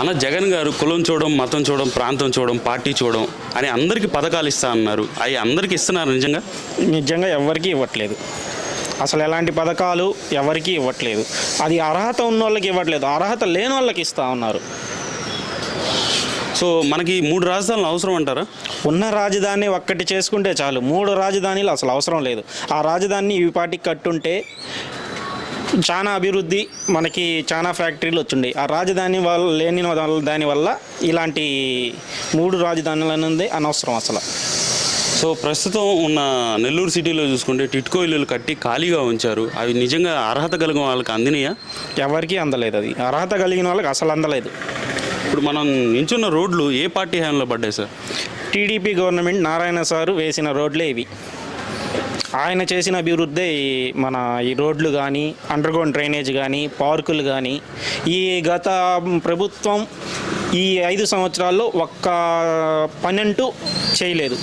అన్న జగన్ గారు కులం చూడడం మతం చూడడం ప్రాంతం చూడడం పార్టీ చూడడం అని అందరికీ పథకాలు ఇస్తా అన్నారు. అవి అందరికీ ఇస్తున్నారు నిజంగా? నిజంగా ఎవరికీ ఇవ్వట్లేదు. అసలు ఎలాంటి పథకాలు ఎవరికీ ఇవ్వట్లేదు. అది అర్హత ఉన్న వాళ్ళకి ఇవ్వట్లేదు. అర్హత లేని వాళ్ళకి ఇస్తూ ఉన్నారు. సో మనకి మూడు రాజధానులు అవసరం అంటారా? ఉన్న రాజధాని ఒక్కటి చేసుకుంటే చాలు. మూడు రాజధానిలు అసలు అవసరం లేదు. ఆ రాజధానిని ఈ పాటికి కట్టుంటే చాలా అభివృద్ధి మనకి చాలా ఫ్యాక్టరీలు వచ్చిండే. ఆ రాజధాని వల్ల లేని వల్ల- దానివల్ల ఇలాంటి మూడు రాజధానులు అనేది అనవసరం అసలు. సో ప్రస్తుతం ఉన్న నెల్లూరు సిటీలో చూసుకుంటే టిట్కో ఇల్లులు కట్టి ఖాళీగా ఉంచారు. అవి నిజంగా అర్హత కలిగిన వాళ్ళకి అందినయా? ఎవరికీ అందలేదు అది. అర్హత కలిగిన వాళ్ళకి అసలు అందలేదు. ఇప్పుడు మనం నించున్న రోడ్లు ఏ పార్టీ హ్యాండ్లో పడ్డాయి sir? TDP government Narayana sir వేసిన రోడ్లే ఇవి. ఆయన చేసిన అభివృద్ధి మన ఈ రోడ్లు కానీ అండర్గ్రౌండ్ డ్రైనేజ్ కానీ పార్కులు కానీ ఈ గత ప్రభుత్వం ఈ ఐదు సంవత్సరాల్లో ఒక్క పని చేయలేదు.